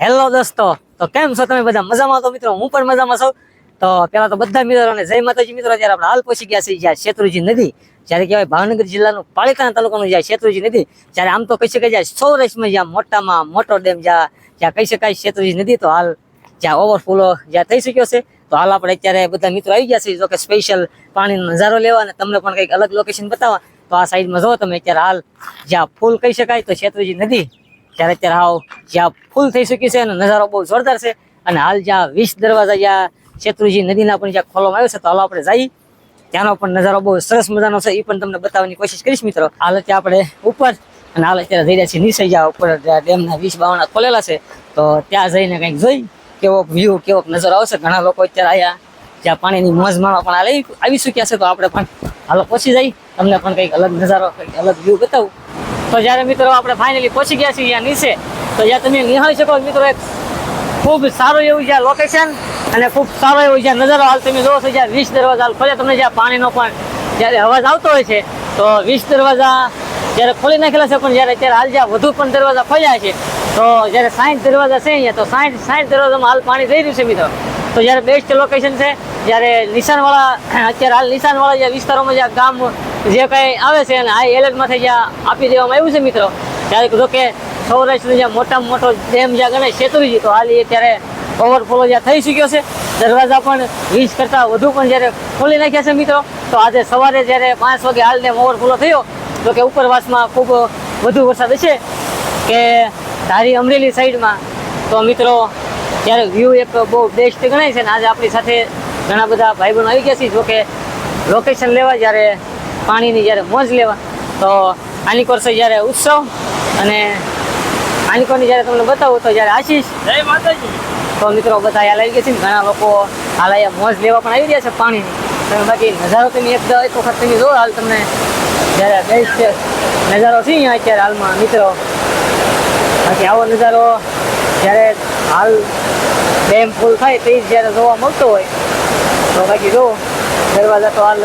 Hello દોસ્તો, તો કેમ છો તમે બધા? મજામાં તો મિત્રો, હું પણ મજામાં છું. તો પેલા તો બધા મિત્રોને જય માતાજી. મિત્રો, જ્યારે આપણે હાલ પહોંચી ગયા છીએ જ્યાં શેત્રુજી નદી, જ્યારે કહેવાય ભાવનગર જિલ્લાનું પાલિતાણા તાલુકાનું જ્યાં શેત્રુજી નદી ત્યારે આમ તો કહી શકાય જ્યાં સૌરાષ્ટ્રમાં જ્યાં મોટામાં મોટો ડેમ જ્યાં જ્યાં કહી શકાય શેત્રુજી નદી, તો હાલ જ્યાં ઓવરફ્લો જ્યાં થઈ શક્યો છે, તો હાલ આપણે અત્યારે બધા મિત્રો આવી ગયા છે જો કે સ્પેશિયલ પાણીનો નજારો લેવા અને તમને પણ કંઈક અલગ લોકેશન બતાવવા. તો આ સાઈડમાં જો તમે અત્યારે હાલ જ્યાં ફૂલ કહી શકાય તો શેત્રુજી નદી ત્યારે અત્યારે હાવ જ્યાં ફૂલ થઈ શક્યું છે અને નજારો બહુ જોરદાર છે. અને હાલ જ્યાં વીસ દરવાજા જ્યાં શેત્રુજી નદીના પણ જ્યાં ખોલવામાં આવ્યો છે, તો હાલ આપણે જઈ ત્યાંનો પણ નજારો બહુ સરસ મજાનો છે, એ પણ તમને બતાવવાની કોશિશ કરીશ મિત્રો. હાલ અત્યારે આપણે ઉપર અને હાલ અત્યારે જઈ રહ્યા છીએ નીચે જ્યાં ડેમના વીસ બાવણા ખોલેલા છે, તો ત્યાં જઈને કંઈક જોઈ, કેવો વ્યૂ કેવો નજરો આવશે. ઘણા લોકો અત્યારે આયા, જ્યાં પાણીની મોજ માણવા પણ આવી- આવી ચૂક્યા છે, તો આપણે પણ હાલો પહોંચી જઈ તમને પણ કંઈક અલગ નજારો, કંઈક અલગ વ્યૂ બતાવું. તો જ્યારે મિત્રો આપણે ફાઇનલી પહોંચી ગયા છીએ અહીંયા નીચે, તો જ્યાં તમે નિહાળી શકો મિત્રો, એક ખૂબ સારું એવું જ્યાં લોકેશન અને ખૂબ સારો એવો જ્યાં નજારો હાલ તમે જોવો છો, જ્યાં વીસ દરવાજા હાલ ખોલ્યા, તમને જ્યાં પાણીનો પણ જ્યારે અવાજ આવતો હોય છે, તો વીસ દરવાજા જ્યારે ખોલી નાખેલા છે, પણ જ્યારે અત્યારે હાલ જ્યાં વધુ પણ દરવાજા ખોલ્યા છે, તો જ્યારે સાઠ દરવાજા છે અહીંયા, તો સાઠ સાઠ દરવાજામાં હાલ પાણી જઈ રહ્યું છે મિત્રો. તો જ્યારે બેસ્ટ લોકેશન છે, જ્યારે નિશાનવાળા, અત્યારે હાલ નિશાનવાળા જે વિસ્તારોમાં જે ગામ જે કંઈ આવે છે અને હાઈ એલર્ટમાંથી જ્યાં આપી દેવામાં આવ્યું છે મિત્રો, ત્યારે જો કે સૌરાષ્ટ્રનો જ્યાં મોટામાં મોટો ડેમ જ્યાં ગણાય શેતુરીજી, તો હાલ એ ત્યારે ઓવરફ્લો જ્યાં થઈ ચૂક્યો છે. દરવાજા પણ વીસ કરતાં વધુ પણ જ્યારે ખોલી નાખ્યા છે મિત્રો, તો આજે સવારે જ્યારે પાંચ વાગે હાલ ડેમ ઓવરફ્લો થયો, તો કે ઉપરવાસમાં ખૂબ વધુ વરસાદ છે કે ધારી અમરેલી સાઈડમાં તો મિત્રો ત્યારે વ્યૂ એક બહુ બેસ્ટ ગણાય છે ને આજે આપણી સાથે ઘણા બધા ભાઈ બહેનો આવી ગયા છે. જોકે લોકેશન લેવા જ્યારે પાણીની જ્યારે મોજ લેવા તો આની કોર્સે જ્યારે ઉત્સવ. અને આની કોરની જ્યારે તમને બતાવું તો જ્યારે આશીષ. જય માતાજી. તો મિત્રો બધા હાલ આવી ગયા છે ઘણા લોકો હાલ અહીંયા મોજ લેવા પણ આવી ગયા છે પાણીની. તમે બાકી નજારો તમે એક એક વખત તમે જો હાલ તમને. જ્યારે બેસ્ટ નજારો છે અહીંયા અત્યારે હાલમાં મિત્રો. બાકી આવો નજારો જ્યારે હાલ ડેમ ફૂલ થાય તે જ્યારે જોવા મળતો હોય. તો બાકી જો, દરવાજા તો હાલ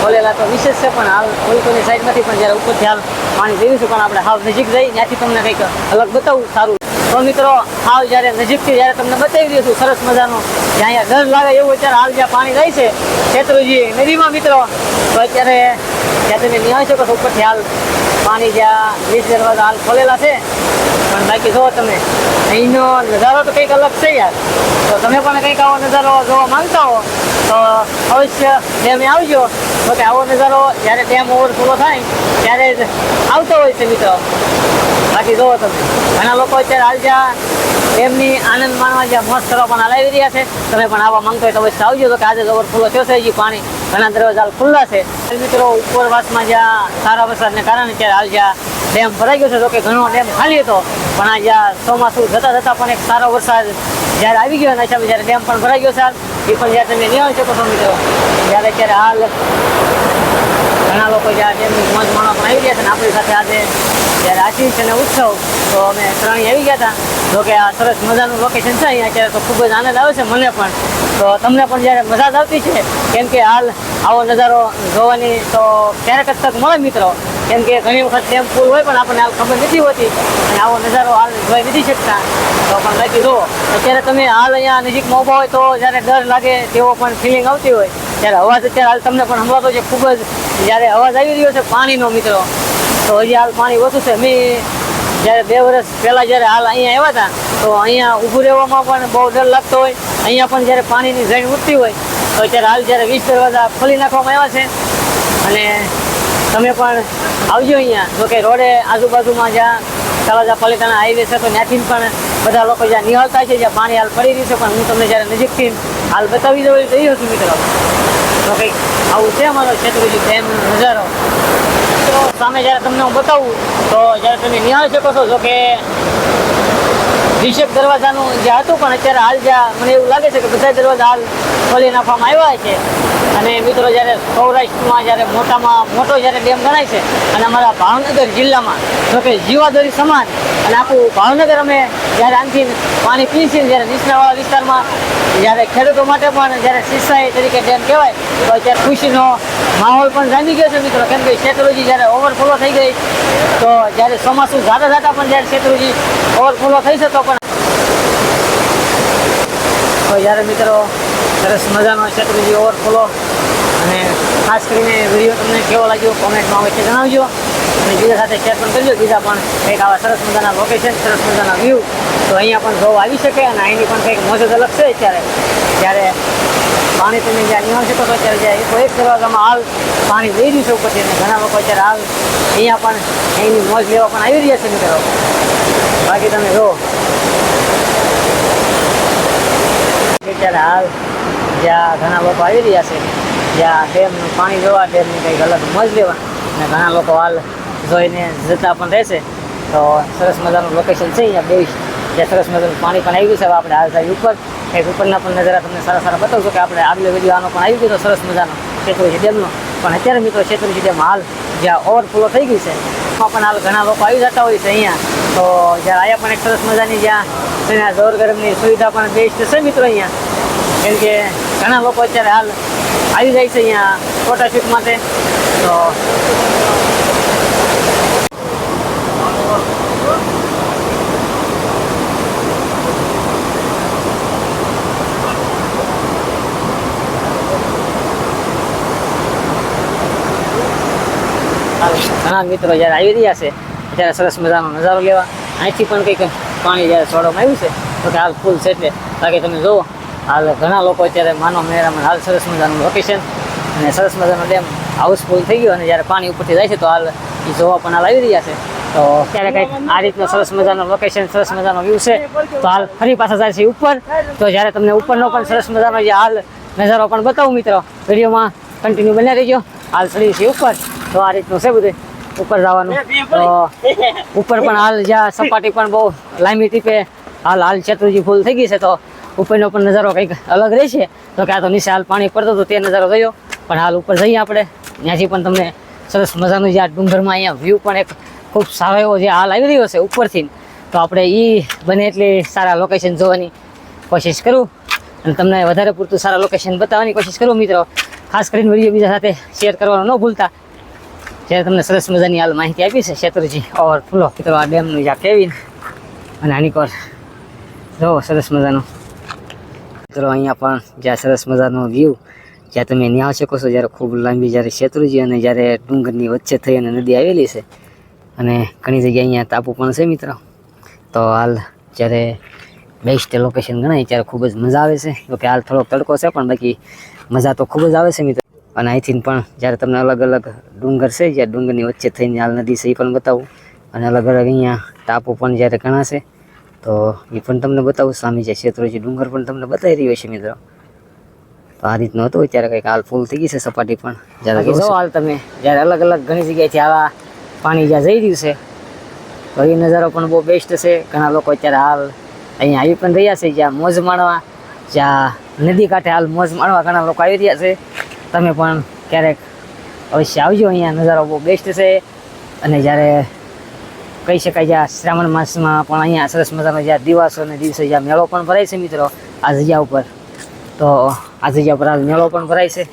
ખોલેલા તો વિશેષ છે, પણ હાલ કોઈ કોઈની સાઈડમાંથી પણ જ્યારે ઉપરથી હાલ પાણી છે, પણ આપણે હાવ નજીક જઈ, ત્યાંથી તમને કંઈક અલગ બતાવું, સારું. તો મિત્રો, હાલ જ્યારે નજીકથી જ્યારે તમને બતાવી દઉં છું, સરસ મજાનો. જ્યાં અહીંયા ડર લાગે એવું અત્યારે હાલ જ્યાં પાણી જાય છે શેત્રુજી નદીમાં મિત્રો, તો અત્યારે જ્યાં તમે નિહાળી શકો છો ઉપરથી હાલ પાણી જ્યાં વીસ દરવાજા હાલ ખોલેલા છે. પણ બાકી જુઓ તમે, અહીંનો નજારો તો કંઈક અલગ છે યાર. તો તમે પણ કંઈક આવો નજારો જોવા માંગતા હો, તો અવશ્ય ડેમે આવજો. તો કે આવો નજારો જ્યારે ડેમ ઓવરફ્લો થાય, ત્યારે જ આવતો હોય છે મિત્રો. બાકી જુઓ તમે, ઘણા લોકો અત્યારે હાલ જ્યાં ડેમની આનંદ માણવા જ્યાં મોજ કરવા પણ હલાવી રહ્યા છે, તમે પણ આવવા માંગતો હોય તો અવશ્ય આવજો. તો કે આજે ઓવરફ્લો થયો છે હજી પાણી. ઘણા દરવાજા ખુલ્લા છે. મિત્રો ઉપરવાસમાં જ્યાં સારા વરસાદને કારણે અત્યારે હાલ જ્યાં ડેમ ભરાઈ ગયો છે તો કે ઘણો ડેમ ખાલી હતો. પણ આ જ્યાં ચોમાસું જતા જતા પણ એક સારો વરસાદ જ્યારે આવી ગયો હિસાબે જ્યારે ડેમ પણ ભરાઈ ગયો છે હાલ, એ પણ જ્યારે તમે નિહાળી શકો છો મિત્રો. જ્યારે અત્યારે હાલ ઘણા લોકો જ્યાં ડેમની મોજ માણવા પણ આવી ગયા છે અને આપણી સાથે આજે જ્યારે આશીષ અને ઉત્સવ, તો અમે ત્રણેય આવી ગયા હતા. જો કે આ સરસ મજાનું લોકેશન છે અહીંયા, અત્યારે તો ખૂબ જ આનંદ આવે છે મને પણ. તો તમને પણ જ્યારે મજા જ આવતી છે, કેમ કે હાલ આવો નજારો જોવાની તો ક્યારેક જ તક મળે મિત્રો. કેમ કે ઘણી વખત ડેમ ફૂલ હોય પણ આપણને ખબર નથી હોતી. અને આવો નજારો હાલ જોઈ નથી શકતા. તો પણ બાકી જુઓ. અત્યારે તમે હાલ અહીંયા નજીકમાં ઊભા હોય તો જ્યારે ડર લાગે તેવો પણ ફિલિંગ આવતી હોય. ત્યારે અવાજ અત્યારે હાલ તમને પણ સંભળાતો છે. ખૂબ જ જ્યારે અવાજ આવી રહ્યો છે પાણીનો મિત્રો. તો હજી હાલ પાણી ઓછું છે. મેં જ્યારે બે વર્ષ પહેલાં જ્યારે હાલ અહીંયા આવ્યા હતા, તો અહીંયા ઊભું રહેવામાં પણ બહુ ડર લાગતો હોય. અહીંયા પણ જ્યારે પાણીની ઝેણ ઉઠતી હોય તો અત્યારે હાલ જ્યારે વીસ દરવાજા ખોલી નાખવામાં આવ્યા છે અને તમે પણ આવજો અહીંયા. જો કે રોડે આજુબાજુમાં જ્યાં તળાજા પાલિતાના હાઈવે છે, તો ત્યાંથી પણ બધા લોકો જ્યાં નિહાળતા છે, જ્યાં પાણી હાલ પડી રહ્યું છે, પણ હું તમને જ્યારે નજીકથી હાલ બતાવી દઉં જઈ હતું મિત્રો. તો કંઈક આવું છે અમારો શેત્રુજી ડેમનો નજારો. તો સામે જ્યારે તમને હું બતાવું, તો જ્યારે તમે નિહાળી શકો છો, જો કે વીસેક દરવાજાનું જે હતું, પણ અત્યારે હાલ જ્યાં મને એવું લાગે છે કે બધા દરવાજા હાલ ખોલી નાખવામાં આવ્યા છે. અને મિત્રો જ્યારે સૌરાષ્ટ્રમાં, જ્યારે મોટામાં મોટો જ્યારે ડેમ ગણાય છે, અને અમારા ભાવનગર જિલ્લામાં, જો કે જીવાદોરી સમાન અને આખું ભાવનગર અમે જ્યારે આનથી પાણી પીએ છીએ જ્યારે નીચલાવાળા વિસ્તારમાં જ્યારે ખેડૂતો માટે પણ જ્યારે સિંચાઈ તરીકે ડેમ કહેવાય, તો અત્યારે ખુશીનો માહોલ પણ જામી ગયો છે મિત્રો. કેમ કે શેત્રુજી જ્યારે ઓવરફ્લો થઈ ગઈ, તો જ્યારે ચોમાસું જાતા જાતા પણ જ્યારે શેત્રુજી ઓવરફ્લો થઈ છે, તો પણ તો જ્યારે મિત્રો સરસ મજાનો શેત્રુજી ઓવરફ્લો, અને ખાસ કરીને વીડિયો તમને કેવો લાગ્યો કોમેન્ટમાં અવશ્ય જણાવજો. અને બીજા સાથે શેર પણ કરજો. બીજા પણ કંઈક આવા સરસ મજાના લોકેશન સરસ મજાના વ્યૂ તો અહીંયા પણ જોવા આવી શકે અને અહીંની પણ કંઈક મોજ અલગ છે અત્યારે. જ્યારે પાણી તમે જ્યાં નિહાળ શકો તો અત્યારે જ્યાં એકસો એક દરવાજામાં હાલ પાણી લઈ રહ્યું છે ઉપરથી અને ઘણા લોકો અત્યારે હાલ અહીંયા પણ અહીંની મોજ લેવા પણ આવી રહ્યા છે મિત્રો. બાકી તમે જો અત્યારે હાલ જ્યાં ઘણા લોકો આવી રહ્યા છે, જ્યાં ડેમનું પાણી જોવા, ડેમની કંઈક અલગ મોજ લેવા. અને ઘણા લોકો હાલ જોઈને જતા પણ રહેશે તો સરસ મજાનું લોકેશન છે અહીંયા બે જ્યાં સરસ મજાનું પાણી પણ આવી ગયું છે. હવે આપણે હાલ થાય ઉપર. એક ઉપરના પણ નજરા તમને સારા સારા બતાવશો કે આપણે આગળ વીડિયો આનો પણ આવી ગયો તો સરસ મજાનો શેત્રુજી ડેમનો પણ અત્યારે મિત્રો શેત્રુજી ડેમ હાલ જ્યાં ઓવરફ્લો થઈ ગઈ છે, એમાં પણ હાલ ઘણા લોકો આવી જતા હોય છે અહીંયા. તો જ્યાં આયા પણ એક સરસ મજાની જ્યાં ત્યાં દોર ગરમની સુવિધા પણ બેસ્ટ છે મિત્રો અહીંયા. કેમ કે ઘણા લોકો અત્યારે હાલ આવી જાય છે અહીંયા ફોટોશૂટ માટે. તો ઘણા મિત્રો જ્યારે આવી રહ્યા છે, ત્યારે સરસ મજાનો નજારો લેવા. અહીંથી પણ કંઈક પાણી જ્યારે છોડવામાં આવ્યું છે, તો કે હાલ ફૂલ છે. એટલે બાકી તમે જુઓ, હાલ ઘણા લોકો અત્યારે માનો મેળામાં હાલ સરસ મજાનું લોકેશન અને સરસ મજાનો ડેમ હાઉસફુલ થઈ ગયો અને જ્યારે પાણી ઉપરથી જાય છે તો હાલ એ જોવા પણ હાલ આવી રહ્યા છે. તો ત્યારે કંઈક આ રીતનો સરસ મજાનો લોકેશન સરસ મજાનો વ્યૂ છે. તો હાલ ફરી પાછા જાય છે ઉપર. તો જ્યારે તમને ઉપરનો પણ સરસ મજાનો જે હાલ નજારો પણ બતાવું મિત્રો, વિડીયોમાં કન્ટિન્યુ બન્યા રહીજો. હાલ ચડી છે ઉપર. તો આ રીતનું છે બધું. ઉપર જવાનું. તો ઉપર પણ હાલ જ્યાં સપાટી પણ બહુ લાંબી ટીપે હાલ હાલ ચતુર્જી ફૂલ થઈ ગઈ છે તો ઉપરનો પણ નજારો કંઈક અલગ રહેશે. તો કે તો નીચે હાલ પાણી પડતો હતો, તે નજારો ગયો પણ હાલ ઉપર જઈએ આપણે. ત્યાંથી પણ તમને સરસ મજાનું જે આ ડુંગરમાં અહીંયા વ્યૂ પણ એક ખૂબ સારો એવો જે હાલ આવી રહ્યો છે ઉપરથી. તો આપણે એ બને એટલી સારા લોકેશન જોવાની કોશિશ કરું. અને તમને વધારે પૂરતું સારા લોકેશન બતાવવાની કોશિશ કરું મિત્રો. ખાસ કરીને વીડિયો બીજા સાથે શેર કરવાનું ન ભૂલતા. જ્યારે તમને સરસ મજાની હાલ માહિતી આપી છે શેત્રુજી ઓવર ફૂલો મિત્રો, આ ડેમનું જ્યાં કેવી અને આની કોર જો સરસ મજાનું. મિત્રો, અહીંયા પણ જ્યાં સરસ મજાનો વ્યૂ જ્યાં તમે ન્યા શકો છો, જ્યારે ખૂબ લાંબી જ્યારે શેત્રુજી અને જ્યારે ડુંગરની વચ્ચે થઈ અને નદી આવેલી છે. અને ઘણી જગ્યાએ અહીંયા ટાપુ પણ છે મિત્રો. તો હાલ જ્યારે બેસ્ટ લોકેશન ગણાય ત્યારે ખૂબ જ મજા આવે છે. જોકે હાલ થોડોક તડકો છે, પણ બાકી મજા તો ખૂબ જ આવે છે મિત્રો. અને અહીંથી પણ જ્યારે તમને અલગ અલગ ડુંગર છે, જ્યાં ડુંગરની વચ્ચે થઈને હાલ નદી છે, એ પણ બતાવું. અને અલગ અલગ અહીંયા ટાપુ પણ જ્યારે છે, તો એ પણ તમને બતાવું. સામે જે શેત્રુજી ડુંગર પણ તમને બતાવી રહ્યો છે મિત્રો. આ રીતનું હતું. ત્યારે કંઈક હાલ ફૂલ થઈ ગઈ છે સપાટી પણ. જ્યારે જો હાલ તમે જ્યારે અલગ અલગ ઘણી જગ્યાએથી આવા પાણી જ્યાં જઈ રહ્યું છે તો એ નજારો પણ બહુ બેસ્ટ છે. ઘણા લોકો અત્યારે હાલ અહીંયા આવી પણ રહ્યા છે જ્યાં મોજ માણવા જ્યાં નદી કાંઠે હાલ મોજ માણવા ઘણા લોકો આવી રહ્યા છે. તમે પણ ક્યારેક અવશ્ય આવજો અહીંયા નજારો બહુ બેસ્ટ છે. અને જ્યારે કહી શકાય જ્યાં શ્રાવણ માસમાં પણ અહીંયા સરસ મજાનો જ્યાં દિવસો અને દિવસે જ્યાં મેળો પણ ભરાય છે મિત્રો આ જગ્યા ઉપર. તો આ જગ્યા પર મેળો પણ ભરાય છે.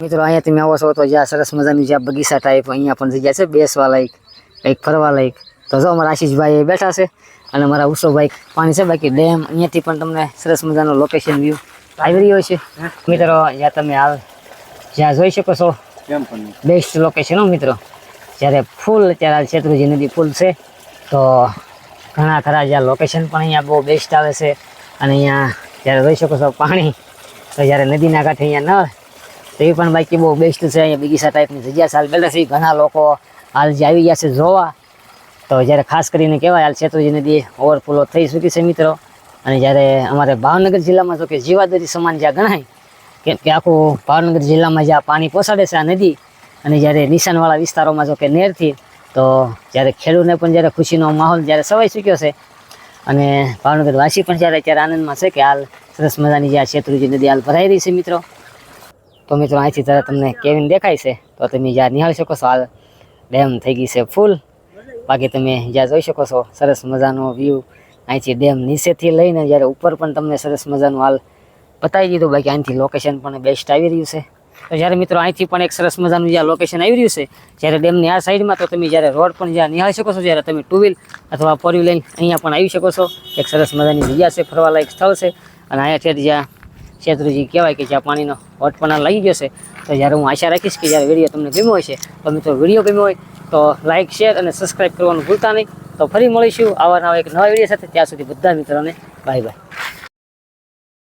મિત્રો અહીંયા તમે આવો છો તો જ્યાં સરસ મજાની જ્યાં બગીચા ટાઈપ અહીંયા પણ જગ્યા છે બેસવા લાયક કંઈક ફરવા લાયક. તો જો અમારા આશીષભાઈ બેઠા છે અને મારા ઉષોભાઈ પાણી છે બાકી ડેમ અહીંયાથી પણ તમને સરસ મજાનો લોકેશન વ્યૂ આવી રહ્યો છે. મિત્રો જ્યાં તમે હાલ જ્યાં જોઈ શકો છો બેસ્ટ લોકેશન હો મિત્રો. જ્યારે ફૂલ અત્યારે શેત્રુજી નદી ફૂલ છે તો ઘણા ખરા જ્યાં લોકેશન પણ અહીંયા બહુ બેસ્ટ આવે છે. અને અહીંયા જ્યારે જોઈ શકો છો પાણી, તો જ્યારે નદીના કાંઠે અહીંયા નળ, તો એ પણ બાકી બહુ બેસ્ટ છે. અહીંયા બગીચા ટાઈપની જગ્યા હાલ બેઠા છે ઘણા લોકો હાલ જે આવી ગયા છે જોવા. તો જ્યારે ખાસ કરીને કહેવાય, હાલ શેત્રુજી નદી ઓવરફ્લો થઈ ચૂકી છે મિત્રો. અને જ્યારે અમારે ભાવનગર જિલ્લામાં તો કે જીવાદરી સમાન જ્યાં ગણાય, કેમ કે આખું ભાવનગર જિલ્લામાં જ્યાં પાણી પહોંચાડે છે આ નદી, અને જ્યારે નિશાનવાળા વિસ્તારોમાં જો કે નેરથી તો જ્યારે ખેડૂતને પણ જ્યારે ખુશીનો માહોલ જ્યારે સવાઈ ચૂક્યો છે અને ભાવનગર વાસી પણ જ્યારે અત્યારે આનંદમાં છે કે હાલ સરસ મજાની જ્યાં શેત્રુજી નદી હાલ ભરાઈ રહી છે મિત્રો. તો મિત્રો અહીંથી તરત તમને કેવિન દેખાય છે તો તમે જ્યાં નિહાળી શકો છો, હાલ ડેમ થઈ ગઈ છે ફૂલ. બાકી તમે જ્યાં જોઈ શકો છો, સરસ મજાનો વ્યૂ અહીંથી ડેમ નીચેથી લઈને જ્યારે ઉપર પણ તમને સરસ મજાનું હાલ બતાવી દીધું. બાકી અહીંથી લોકેશન પણ બેસ્ટ આવી રહ્યું છે. તો જ્યારે મિત્રો અહીંથી પણ એક સરસ મજાનું જ્યાં લોકેશન આવી રહ્યું છે, જ્યારે ડેમની આ સાઈડમાં તો તમે જ્યારે રોડ પણ જ્યાં નિહાળી શકો છો, જ્યારે તમે ટુ વ્હીલ અથવા ફોર વ્હીલ લઈને અહીંયા પણ આવી શકો છો. એક સરસ મજાની જગ્યા છે, ફરવાલાયક સ્થળ છે. અને અહીંયા છે જ્યાં શેત્રુજી કહેવાય કે જ્યાં પાણીનો હોટ પણ લાગી ગયો છે, તો જ્યારે હું આશા રાખીશ કે જ્યારે વીડિયો તમને ગમ્યો છે તો મિત્રો વીડિયો ગમ્યો હોય, તો લાઇક શેર અને સબસ્ક્રાઈબ કરવાનું ભૂલતા નહીં. તો ફરી મળીશું આવા નવા એક નવા વીડિયો સાથે. ત્યાં સુધી બધા મિત્રોને બાય બાય